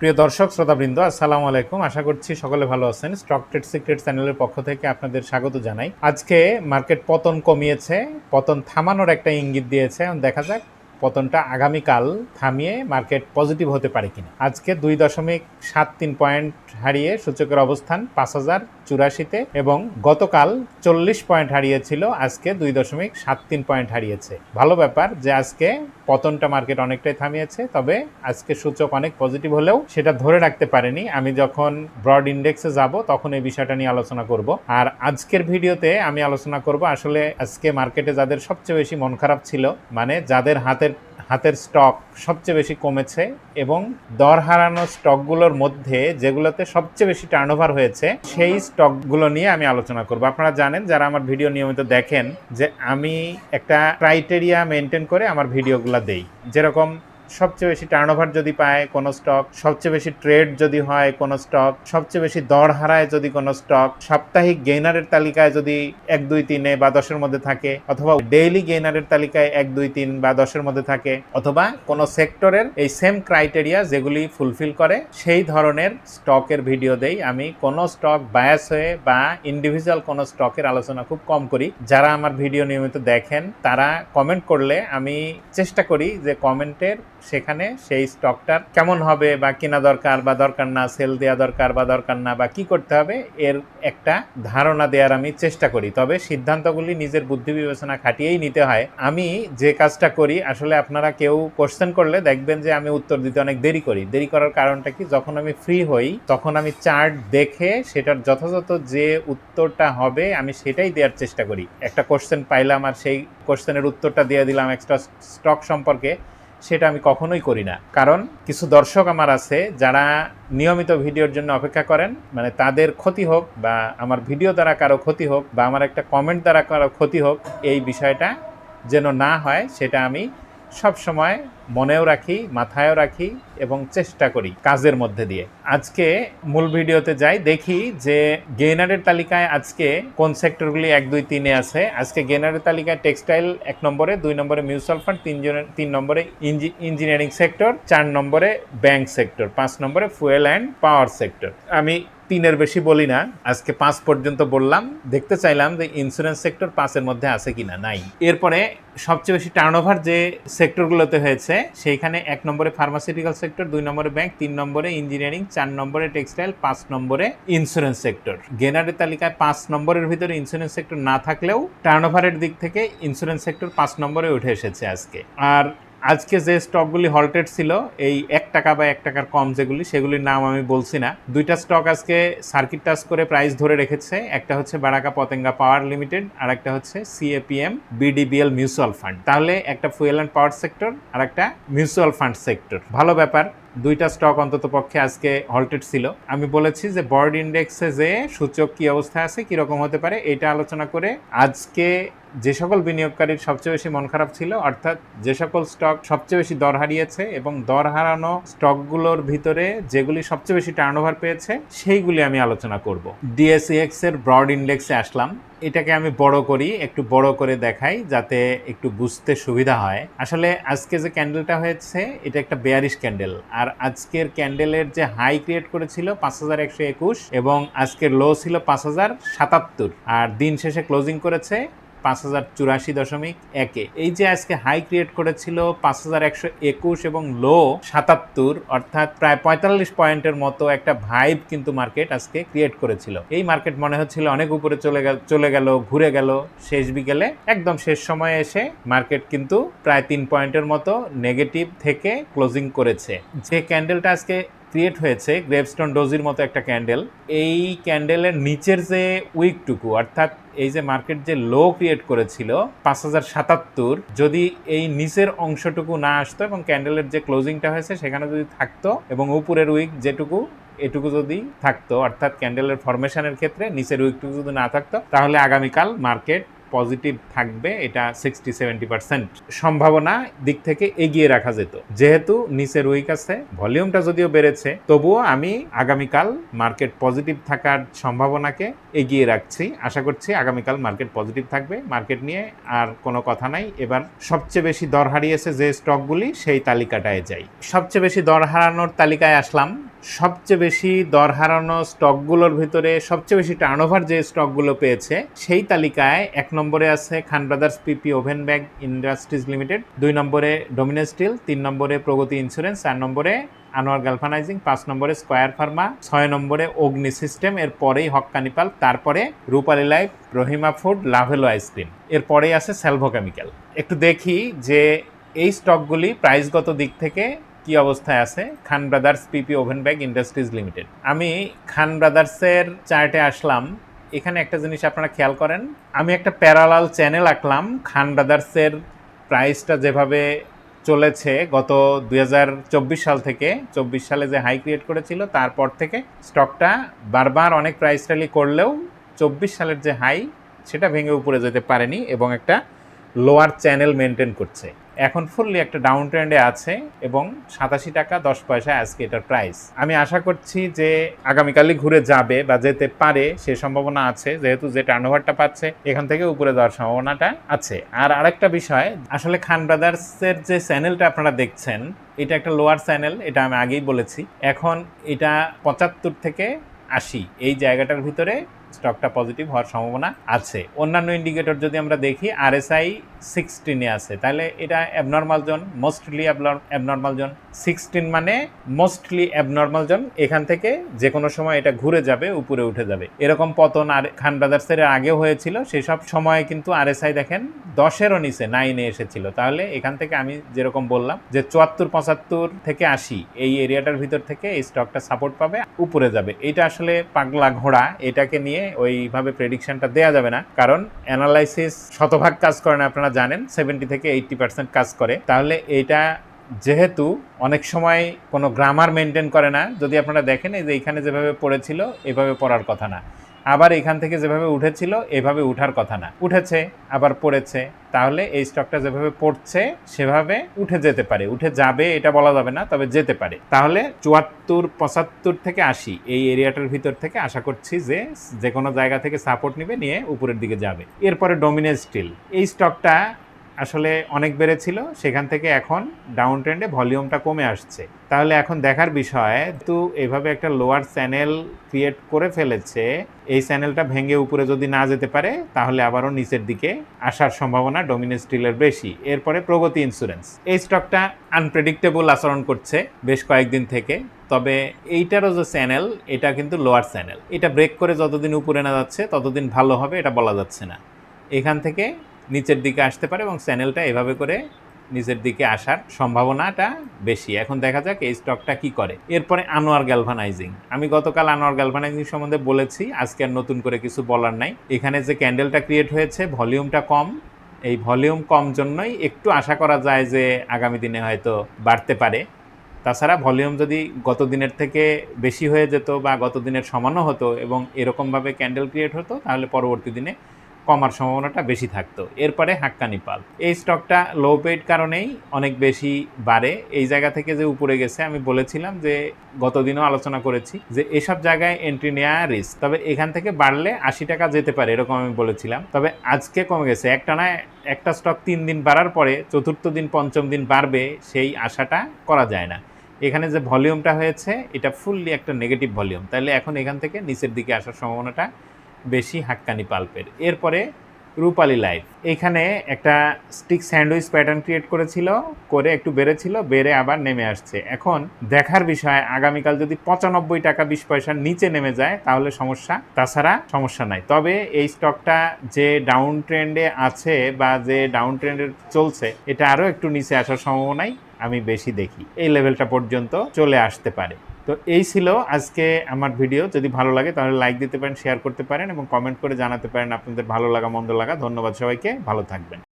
প্রিয় দর্শক, শ্রোতাবৃন্দ, আসসালামু আলাইকুম। আশা করছি সকলে ভালো আছেন। স্টক ট্রেড সিক্রেট চ্যানেলের পক্ষ থেকে আপনাদের স্বাগত জানাই। আজকে মার্কেট পতন কমিয়েছে, পতন থামানোর একটা ইঙ্গিত দিয়েছে। দেখা যাক পতনটা আগামীকাল থামিয়ে মার্কেট পজিটিভ হতে পারে কিনা। আজকে দুই দশমিক সাত তিন পয়েন্ট হারিয়ে সূচকের অবস্থান পাঁচ হাজার চুরাশিতে এবং গতকাল চল্লিশ পয়েন্ট হারিয়েছিল, আজকে দুই দশমিক সাত তিন পয়েন্ট হারিয়েছে। ভালো ব্যাপার যে আজকে পতনটা মার্কেট অনেকটাই থামিয়েছে, তবে আজকে সূচক অনেক পজিটিভ হলেও সেটা ধরে রাখতে পারেনি। আমি যখন ব্রড ইন্ডেক্সে যাব তখন এই বিষয়টা নিয়ে আলোচনা করব। আর আজকের ভিডিওতে আমি আলোচনা করব আসলে আজকে মার্কেটে যাদের সবচেয়ে বেশি মন খারাপ ছিল মানে যাদের হাতের হাতের স্টক সবচেয়ে বেশি কমেছে এবং দর হারানো স্টকগুলোর মধ্যে যেগুলোতে সবচেয়ে বেশি টার্নওভার হয়েছে, সেই স্টকগুলো নিয়ে আমি আলোচনা করব। আপনারা জানেন, যারা আমার ভিডিও নিয়মিত দেখেন, যে আমি একটা ক্রাইটেরিয়া মেনটেন করে আমার ভিডিওগুলো দেই। যেরকম সবচেয়ে বেশি টার্নওভার যদি পায় কোনো স্টক সবচেয়ে বেশি ট্রেড যদি হয় কোনো স্টক সবচেয়ে বেশি দর হারায় যদি কোনো স্টক সাপ্তাহিক গেইনারের তালিকায় যদি এক, দুই, তিনে বা দশের মধ্যে থাকে, অথবা ডেইলি গেইনারের তালিকায় এক, দুই, তিন বা দশের মধ্যে থাকে, অথবা কোনো সেক্টরের এই সেম ক্রাইটেরিয়া যেগুলি ফুলফিল করে, সেই ধরনের স্টকের ভিডিও দেই। আমি কোনো স্টক বায়াস হয়ে বা ইন্ডিভিজুয়াল কোনো স্টকের আলোচনা খুব কম করি। যারা আমার ভিডিও নিয়মিত দেখেন, তারা কমেন্ট করলে আমি চেষ্টা করি যে কমেন্টের সেখানে সেই স্টকটার কেমন হবে বা কেনা দরকার বা দরকার না সেল দেওয়া দরকার বা দরকার না বা কি করতে হবে, এর একটা ধারণা দেওয়ার আমি চেষ্টা করি। তবে সিদ্ধান্তগুলি নিজের বুদ্ধি বিবেচনা খাটিয়েই নিতে হয়। আমি যে কাজটা করি, আসলে আপনারা কেউ কোশ্চেন করলে দেখবেন যে আমি উত্তর দিতে অনেক দেরি করি। দেরি করার কারণটা কি? যখন আমি ফ্রি হই, তখন আমি চার্ট দেখে সেটার যথাযথ যে উত্তরটা হবে, আমি সেটাই দেওয়ার চেষ্টা করি। একটা কোশ্চেন পাইলাম আর সেই কোশ্চেনের উত্তরটা দিয়ে দিলাম এক্সট্রা স্টক সম্পর্কে। সেটা আমি কখনোই করি না। কারণ কিছু দর্শক আমার আছে যারা নিয়মিত ভিডিওর জন্য অপেক্ষা করেন মানে তাদের ক্ষতি হোক বা আমার ভিডিও দ্বারা কারও ক্ষতি হোক বা আমার একটা কমেন্ট দ্বারা কারও ক্ষতি হোক, এই বিষয়টা যেন না হয়, সেটা আমি সব সময় মনেও রাখি, মাথায়ও রাখি এবং চেষ্টা করি কাজের মধ্যে দিয়ে। আজকে মূল ভিডিওতে যাই, দেখি যে গেইনারের তালিকায় আজকে কোন সেক্টরগুলি এক, দুই, তিনে আছে। আজকে গেইনারের তালিকায় টেক্সটাইল এক নম্বরে, দুই নম্বরে মিউচুয়াল ফান্ড তিন তিন নম্বরে ইঞ্জিনিয়ারিং সেক্টর, চার নম্বরে ব্যাংক সেক্টর, পাঁচ নম্বরে ফুয়েল অ্যান্ড পাওয়ার সেক্টর। আমি তিনের বেশি বলি না, আজকে পাঁচ পর্যন্ত বললাম। দেখতে চাইলাম যে ইন্স্যুরেন্স সেক্টর পাঁচের মধ্যে আছে কিনা, নাই। এরপরে সবচেয়ে বেশি টার্নওভার যে সেক্টরগুলোতে হয়েছে, সেইখানে এক নম্বরে ফার্মাসিউটিক্যাল সেক্টর দুই নম্বরে ব্যাংক তিন নম্বরে ইঞ্জিনিয়ারিং চার নম্বরে টেক্সটাইল পাঁচ নম্বরে ইন্স্যুরেন্স সেক্টর গেনারের তালিকায় পাঁচ নম্বরের ভিতরে ইন্স্যুরেন্স সেক্টর না থাকলেও টার্নওভারের দিক থেকে ইন্স্যুরেন্স সেক্টর পাঁচ নম্বরে উঠে এসেছে আজকে। আর আজকে যে স্টকগুলি হল্টেড ছিল, এই এক টাকা বা এক টাকার কম যেগুলি, সেগুলির নাম আমি বলছি না। দুইটা স্টক আজকে সার্কিট টাচ করে প্রাইস ধরে রেখেছে। একটা হচ্ছে বারাকা পতেঙ্গা পাওয়ার লিমিটেড আর একটা হচ্ছে সিএপিএম বিডিবিএল মিউচুয়াল ফান্ড তাহলে একটা ফুয়েল অ্যান্ড পাওয়ার সেক্টর আর একটা মিউচুয়াল ফান্ড সেক্টর ভালো ব্যাপার, দুইটা স্টক অন্তত পক্ষে আজকে হল্টেড ছিল। আমি বলেছি যে বর্ড ইন্ডেক্সে যে সূচক কি অবস্থা আছে, কীরকম হতে পারে, এটা আলোচনা করে আজকে যে সকল বিনিয়োগকারীর সবচেয়ে বেশি মন খারাপ ছিল, অর্থাৎ যে সকল স্টক সবচেয়ে বেশি দর হারিয়েছে এবং দর হারানো স্টকগুলোর ভিতরে যেগুলি সবচেয়ে বেশি টার্নওভার পেয়েছে, সেইগুলি আমি আলোচনা করব। ডিএসইএক্স এর ব্রড ইন্ডেক্সে আসলাম। এটাকে আমি বড় করি, একটু বড় করে দেখাই যাতে একটু বুঝতে সুবিধা হয়। আসলে আজকে যে ক্যান্ডেলটা হয়েছে, এটা একটা বেয়ারিশ ক্যান্ডেল আর আজকের ক্যান্ডেলের যে হাই ক্রিয়েট করেছিল পাঁচ হাজার একশো একুশ এবং আজকের লো ছিল পাঁচ হাজার সাতাত্তর। আর দিন শেষে ক্লোজিং করেছে পাঁচ হাজার চুরাশি দশমিক একে। এই যে আজকে হাই ক্রিয়েট করেছিল পাঁচ হাজার একশো একুশ এবং লো সাতাত্তর, অর্থাৎ প্রায় পঁয়তাল্লিশ পয়েন্টের মতো একটা ভাইব কিন্তু মার্কেট আজকে ক্রিয়েট করেছিল। এই মার্কেট মনে হচ্ছিল অনেক উপরে চলে গেল চলে গেল, ঘুরে গেল। শেষ বিকেলে, একদম শেষ সময়ে এসে মার্কেট কিন্তু প্রায় তিন পয়েন্টের মতো নেগেটিভ থেকে ক্লোজিং করেছে। যে ক্যান্ডেলটা আজকে ক্রিয়েট হয়েছে গ্রেভস্টোন ডোজির মতো একটা ক্যান্ডেল। এই ক্যান্ডেলের নিচের যে উইকটুকু, অর্থাৎ এই যে মার্কেট যে লো ক্রিয়েট করেছিল, পাঁচ হাজার সাতাত্তর, যদি এই নিচের অংশটুকু না আসতো এবং ক্যান্ডেলের যে ক্লোজিংটা হয়েছে সেখানে যদি থাকতো এবং উপরের উইক যেটুকু, এটুকু যদি থাকতো, অর্থাৎ ক্যান্ডেলের ফরমেশনের ক্ষেত্রে নিচের উইকটুকু যদি না থাকতো, তাহলে আগামীকাল মার্কেট পজিটিভ থাকবে, এটা সিক্সটি সেভেন্টি পার্সেন্ট সম্ভাবনা দিক থেকে এগিয়ে রাখা যেত। যেহেতু নিচের উইক আছে, ভলিউমটা যদিও বেড়েছে, তবুও আমি আগামীকাল মার্কেট পজিটিভ থাকার সম্ভাবনাকে এগিয়ে রাখছি। আশা করছি আগামীকাল মার্কেট পজিটিভ থাকবে। মার্কেট নিয়ে আর কোনো কথা নাই। এবার সবচেয়ে বেশি দর হারিয়েছে যে স্টকগুলি সেই তালিকাটায় যাই। সবচেয়ে বেশি দর হারানোর তালিকায় আসলাম সবচেয়ে বেশি দর হারানো স্টকগুলোর ভিতরে সবচেয়ে বেশি টার্নওভার যে স্টকগুলো পেয়েছে, সেই তালিকায় এক নম্বরে আছে Khan brothers PP woven bag industries limited, দুই নম্বরে ডোমিনো স্টিল, তিন নম্বরে প্রগতি ইন্স্যুরেন্স, চার নম্বরে আনোয়ার গালফানাইজিং, পাঁচ নম্বরে স্কোয়ার ফার্মা, ছয় নম্বরে অগ্নি সিস্টেম এর পরেই হক্কানিপাল তারপরে Rupali life, Rahima food, Lovello ice cream. এর পরেই আছে সেলভো কেমিক্যাল। একটু দেখি যে এই স্টকগুলি প্রাইসগত দিক থেকে কি অবস্থায় আছে? Khan brothers PP woven bag industries limited. আমি খান ব্রাদার্সের চার্টে আসলাম। এখানে একটা জিনিস আপনারা খেয়াল করেন, আমি একটা প্যারালাল চ্যানেল আঁকলাম। খান ব্রাদার্সের প্রাইসটা যেভাবে চলেছে গত দু হাজার চব্বিশ সাল থেকে, চব্বিশ সালে যে হাই ক্রিয়েট করেছিল, তারপর থেকে স্টকটা বারবার অনেক প্রাইস র্যালি করলেও চব্বিশ সালের যে হাই, সেটা ভেঙে উপরে যেতে পারেনি এবং একটা লোয়ার চ্যানেল মেনটেন করছে। এখন ফুললি একটা ডাউন ট্রেন্ডে আছে এবং সাতাশি টাকা দশ পয়সা আজকে এটার প্রাইস আমি আশা করছি যে আগামীকালই ঘুরে যাবে বা যেতে পারে, সে সম্ভাবনা আছে। যেহেতু যে টার্নওভারটা পাচ্ছে, এখান থেকে উপরে যাওয়ার সম্ভাবনাটা আছে। আর আরেকটা বিষয়, আসলে খান ব্রাদার্সের যে চ্যানেলটা আপনারা দেখছেন, এটা একটা লোয়ার চ্যানেল এটা আমি আগেই বলেছি। এখন এটা পঁচাত্তর থেকে আশি, এই জায়গাটার ভিতরে স্টকটা পজিটিভ হওয়ার সম্ভাবনা আছে। অন্যান্য ইন্ডিকেটর যদি আমরা দেখি আরএসআই সিক্সটিনে আছে। তাহলে এটা abnormal zone mostly abnormal zone sixteen মানে মোস্টলি অ্যাবনর্মাল জোন এখান থেকে যে কোনো সময় এটা ঘুরে যাবে, উপরে উঠে যাবে। এরকম পতন আর খান ব্রাদার্সের আগেও হয়েছিল। সেই সব সময় কিন্তু আরএসআই দেখেন দশেরও নিচে নাইনে এসেছিল। তাহলে এখান থেকে আমি যেরকম বললাম যে চুয়াত্তর, পঁচাত্তর থেকে আশি, এই এরিয়াটার ভিতর থেকে এই স্টকটা সাপোর্ট পাবে, উপরে যাবে। এটা আসলে পাগলা ঘোড়া। এটাকে নিয়ে ওইভাবে প্রেডিকশনটা দেওয়া যাবে না। কারণ অ্যানালাইসিস শতভাগ কাজ করে না, আপনারা জানেন সেভেন্টি থেকে এইটটি পার্সেন্ট কাজ করে। তাহলে এটা যেহেতু অনেক সময় কোনো গ্রামার মেনটেন করে না, যদি আপনারা দেখেন এই যে এখানে যেভাবে পড়েছিল, এভাবে পড়ার কথা না। আবার এখান থেকে যেভাবে উঠেছিল, এভাবে উঠার কথা না। উঠেছে, আবার পড়েছে। তাহলে এই স্টকটা যেভাবে পড়ছে, সেভাবে উঠে যেতে পারে। উঠে যাবে এটা বলা যাবে না, তবে যেতে পারে। তাহলে চুয়াত্তর, পঁচাত্তর থেকে আশি, এই এরিয়াটার ভিতর থেকে আশা করছি যে যে কোনো জায়গা থেকে সাপোর্ট নিবে, নিয়ে উপরের দিকে যাবে। এরপরে ডোমিনেজ স্টিল এই স্টকটা আসলে অনেক বেড়েছিল, সেখান থেকে এখন ডাউন ট্রেন্ডে ভলিউমটা কমে আসছে। তাহলে এখন দেখার বিষয় তো এভাবে একটা লোয়ার চ্যানেল ক্রিয়েট করে ফেলেছে, এই চ্যানেলটা ভেঙে উপরে যদি না যেতে পারে, তাহলে আবারও নিচের দিকে আসার সম্ভাবনা ডোমিনেট স্টিলের বেশি। এরপরে প্রগতি ইন্স্যুরেন্স এই স্টকটা আনপ্রেডিক্টেবল আচরণ করছে বেশ কয়েকদিন থেকে। তবে এইটারও যে চ্যানেল এটা কিন্তু লোয়ার চ্যানেল এটা ব্রেক করে যতদিন উপরে না যাচ্ছে, ততদিন ভালো হবে, এটা বলা যাচ্ছে না। এখান থেকে নিচের দিকে আসতে পারে এবং চ্যানেলটা এভাবে করে নিচের দিকে আসার সম্ভাবনাটা বেশি। এখন দেখা যাক এই স্টকটা কি করে। এরপরে আনোয়ার গ্যালভানাইজিং আমি গতকাল আনোয়ার গ্যালভানাইজিং সম্বন্ধে বলেছি, আজকে আর নতুন করে কিছু বলার নাই। এখানে যে ক্যান্ডেলটা ক্রিয়েট হয়েছে ভলিউমটা কম। এই ভলিউম কম জন্যই একটু আশা করা যায় যে আগামী দিনে হয়তো বাড়তে পারে। তাছাড়া ভলিউম যদি গত দিনের থেকে বেশি হয়ে যেত বা গত দিনের সমানও হতো এবং এরকমভাবে ক্যান্ডেল ক্রিয়েট হতো, তাহলে পরবর্তী দিনে কমার সম্ভাবনাটা বেশি থাকতো। এরপরে হাক্কানি পাল। এই স্টকটা লো পেড কারণেই অনেক বেশি বাড়ে। এই জায়গা থেকে যে উপরে গেছে, আমি বলেছিলাম যে গতদিনও আলোচনা করেছি যে এসব জায়গায় এন্ট্রি নেওয়া রিস্ক তবে এখান থেকে বাড়লে আশি টাকা যেতে পারে, এরকম আমি বলেছিলাম। তবে আজকে কমে গেছে। একটানা একটা স্টক তিন দিন বাড়ার পরে চতুর্থ দিন, পঞ্চম দিন বাড়বে, সেই আশাটা করা যায় না। এখানে যে ভলিউমটা হয়েছে, এটা ফুললি একটা নেগেটিভ ভলিউম তাহলে এখন এখান থেকে নিচের দিকে আসার সম্ভাবনাটা বেশি হাক্কানি পাল্পের। এরপরে রূপালি লাইফ। এখানে একটা স্টিক স্যান্ডউইচ প্যাটার্ন ক্রিয়েট করেছিল, করে একটু বেড়েছিল, বেড়ে আবার নেমে আসছে। এখন দেখার বিষয়, আগামীকাল যদি পঁচানব্বই টাকা বিশ পয়সার নিচে নেমে যায়, তাহলে সমস্যা, তাছাড়া সমস্যা নাই। তবে এই স্টকটা যে ডাউন ট্রেন্ডে আছে বা যে ডাউন ট্রেন্ডে চলছে, এটা আরও একটু নিচে আসার সম্ভাবনাই আমি বেশি দেখি। এই লেভেলটা পর্যন্ত চলে আসতে পারে। তো এই ছিল আজকে আমার ভিডিও যদি ভালো লাগে তাহলে লাইক দিতে পারেন শেয়ার করতে পারেন এবং কমেন্ট করে জানাতে পারেন আপনাদের ভালো লাগা, মন্দ লাগা। ধন্যবাদ সবাইকে, ভালো থাকবেন।